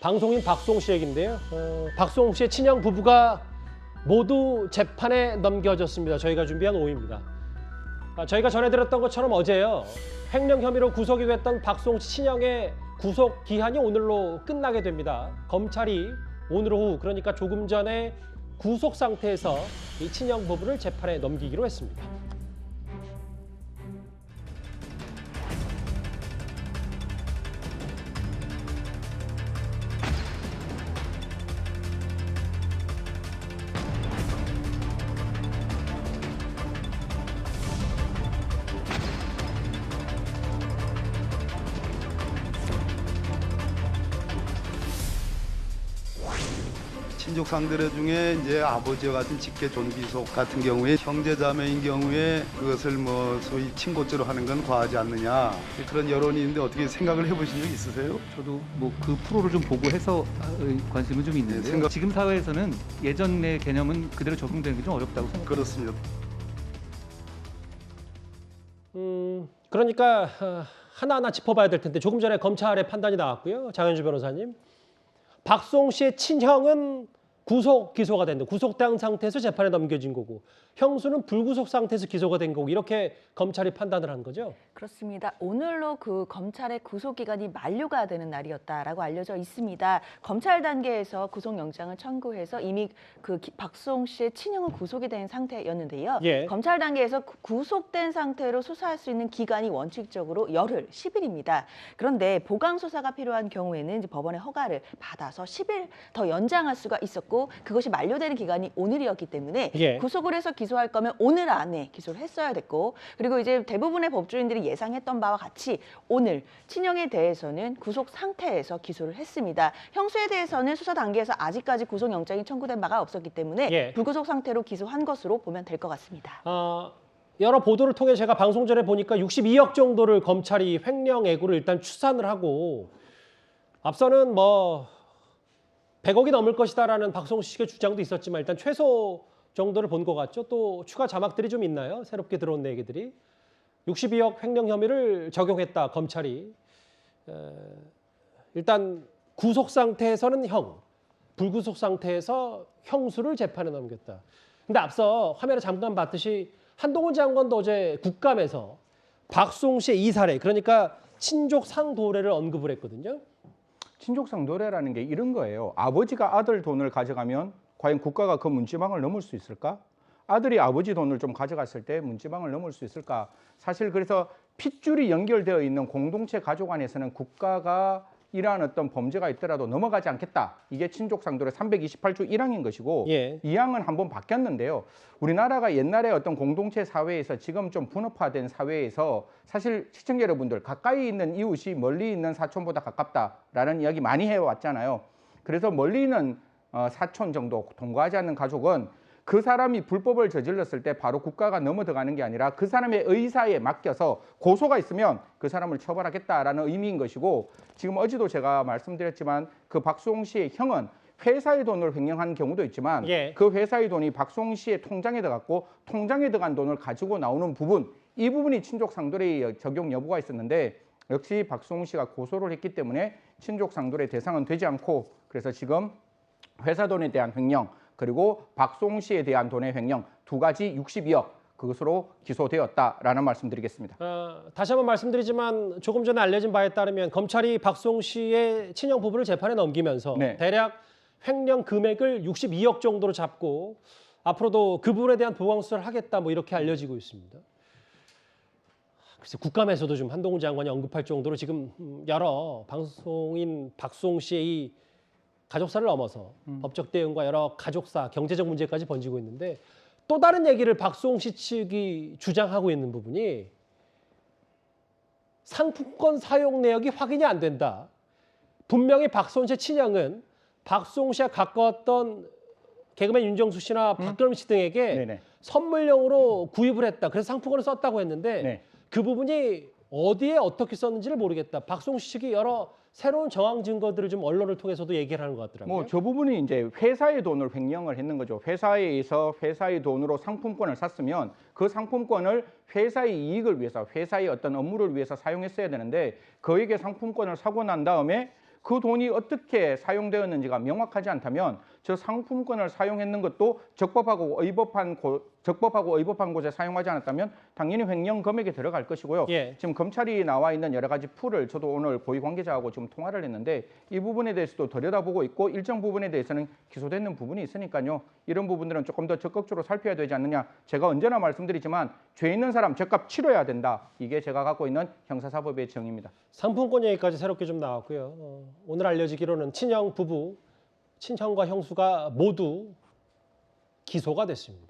방송인 박송 씨 얘기인데요. 어, 박송 씨의 친형 부부가 모두 재판에 넘겨졌습니다. 저희가 준비한 오입니다. 아, 저희가 전해드렸던 것처럼 어제요. 횡령 혐의로 구속이 됐던 박송 씨 친형의 구속 기한이 오늘로 끝나게 됩니다. 검찰이 오늘 오후 그러니까 조금 전에 구속 상태에서 이 친형 부부를 재판에 넘기기로 했습니다. 친족 상대들 중에 이제 아버지와 같은 직계 존귀속 같은 경우에 형제자매인 경우에 그것을 뭐 소위 친고죄로 하는 건 과하지 않느냐 그런 여론이 있는데 어떻게 생각을 해보신 적 있으세요? 저도 뭐 그 프로를 좀 보고 해서 아, 관심은 좀 있는데 네, 생각- 지금 사회에서는 예전의 개념은 그대로 적용되는 게 좀 어렵다고 생각합니다. 그렇습니다. 음, 그러니까 어, 하나하나 짚어봐야 될 텐데 조금 전에 검찰의 판단이 나왔고요. 장현주 변호사님. 박송 씨의 친형은 구속 기소가 된다. 구속된 상태에서 재판에 넘겨진 거고 형수는 불구속 상태에서 기소가 된 거고 이렇게 검찰이 판단을 한 거죠. 그렇습니다. 오늘로 그 검찰의 구속 기간이 만료가 되는 날이었다라고 알려져 있습니다. 검찰 단계에서 구속 영장을 청구해서 이미 그 기- 박송 씨의 친형은 구속이 된 상태였는데요. 예. 검찰 단계에서 구- 구속된 상태로 수사할 수 있는 기간이 원칙적으로 열흘, 10일입니다. 그런데 보강 수사가 필요한 경우에는 이제 법원의 허가를 받아서 10일 더 연장할 수가 있었고 그것이 만료되는 기간이 오늘이었기 때문에 예. 구속을 해서 기소할 거면 오늘 안에 기소를 했어야 됐고 그리고 이제 대부분의 법조인들이 예상했던 바와 같이 오늘 친형에 대해서는 구속 상태에서 기소를 했습니다. 형수에 대해서는 수사 단계에서 아직까지 구속영장이 청구된 바가 없었기 때문에 예. 불구속 상태로 기소한 것으로 보면 될 것 같습니다. 어, 여러 보도를 통해 제가 방송 전에 보니까 62억 정도를 검찰이 횡령 애고를 일단 추산을 하고 앞서는 뭐 100억이 넘을 것이다라는 박성수 씨의 주장도 있었지만 일단 최소 정도를 본 것 같죠. 또 추가 자막들이 좀 있나요? 새롭게 들어온 얘기들이 62억 횡령 혐의를 적용했다 검찰이 에, 일단 구속 상태에서는 형, 불구속 상태에서 형수를 재판에 넘겼다. 근데 앞서 화면에 잠깐 봤듯이 한동훈 장관도 어제 국감에서 박송 씨의 이 사례 그러니까 친족 상도례를 언급을 했거든요. 친족상 노래라는 게 이런 거예요. 아버지가 아들 돈을 가져가면 과연 국가가 그 문지방을 넘을 수 있을까? 아들이 아버지 돈을 좀 가져갔을 때 문지방을 넘을 수 있을까? 사실 그래서 핏줄이 연결되어 있는 공동체 가족 안에서는 국가가 이러한 어떤 범죄가 있더라도 넘어가지 않겠다. 이게 친족상도례 328조 1항인 것이고 예. 이 항은 한번 바뀌었는데요. 우리나라가 옛날에 어떤 공동체 사회에서 지금 좀 분업화된 사회에서 사실 시청자 여러분들 가까이 있는 이웃이 멀리 있는 사촌보다 가깝다라는 이야기 많이 해왔잖아요. 그래서 멀리 있는 어, 사촌 정도 동거하지 않는 가족은 그 사람이 불법을 저질렀을 때 바로 국가가 넘어 들어가는 게 아니라 그 사람의 의사에 맡겨서 고소가 있으면 그 사람을 처벌하겠다라는 의미인 것이고 지금 어제도 제가 말씀드렸지만 그 박수홍 씨의 형은 회사의 돈을 횡령한 경우도 있지만 예. 그 회사의 돈이 박수홍 씨의 통장에 들어갔고 통장에 들어간 돈을 가지고 나오는 부분 이 부분이 친족 상도례의 적용 여부가 있었는데 역시 박수홍 씨가 고소를 했기 때문에 친족 상도례 대상은 되지 않고 그래서 지금 회사 돈에 대한 횡령 그리고 박송 씨에 대한 돈의 횡령 두 가지 62억 그것으로 기소되었다라는 말씀드리겠습니다. 어, 다시 한번 말씀드리지만 조금 전에 알려진 바에 따르면 검찰이 박송 씨의 친형 부부를 재판에 넘기면서 네. 대략 횡령 금액을 62억 정도로 잡고 앞으로도 그 부분에 대한 보강 수사를 하겠다 뭐 이렇게 알려지고 있습니다. 글쎄 국감에서도 좀 한동훈 장관이 언급할 정도로 지금 음, 여러 방송인 박송 씨의 이 가족사를 넘어서 법적 대응과 여러 가족사, 경제적 문제까지 번지고 있는데 또 다른 얘기를 박송 씨 측이 주장하고 있는 부분이 상품권 사용 내역이 확인이 안 된다. 분명히 박송 씨의 친형은 박송 씨와 가까웠던 개그맨 윤정수 씨나 박근혜 씨 등에게 네네. 선물용으로 구입을 했다. 그래서 상품권을 썼다고 했는데 네. 그 부분이 어디에 어떻게 썼는지를 모르겠다. 박송 씨 측이 여러 새로운 정황 증거들을 좀 언론을 통해서도 얘기를 하는 것 같더라고요. 뭐 저 부분이 이제 회사의 돈을 횡령을 했는 거죠. 회사에서 회사의 돈으로 상품권을 샀으면 그 상품권을 회사의 이익을 위해서 회사의 어떤 업무를 위해서 사용했어야 되는데 그에게 상품권을 사고 난 다음에 그 돈이 어떻게 사용되었는지가 명확하지 않다면 저 상품권을 사용했는 것도 적법하고 의법한 곳, 적법하고 의법한 곳에 사용하지 않았다면 당연히 횡령 금액에 들어갈 것이고요. 예. 지금 검찰이 나와 있는 여러 가지 풀을 저도 오늘 고위 관계자하고 지금 통화를 했는데 이 부분에 대해서도 들여다보고 있고 일정 부분에 대해서는 기소되는 부분이 있으니까요. 이런 부분들은 조금 더 적극적으로 살펴야 되지 않느냐. 제가 언제나 말씀드리지만 죄 있는 사람 죄값 치러야 된다. 이게 제가 갖고 있는 형사사법의 정의입니다. 상품권 얘기까지 새롭게 좀 나왔고요. 어, 오늘 알려지기로는 친형 부부, 친형과 형수가 모두 기소가 됐습니다.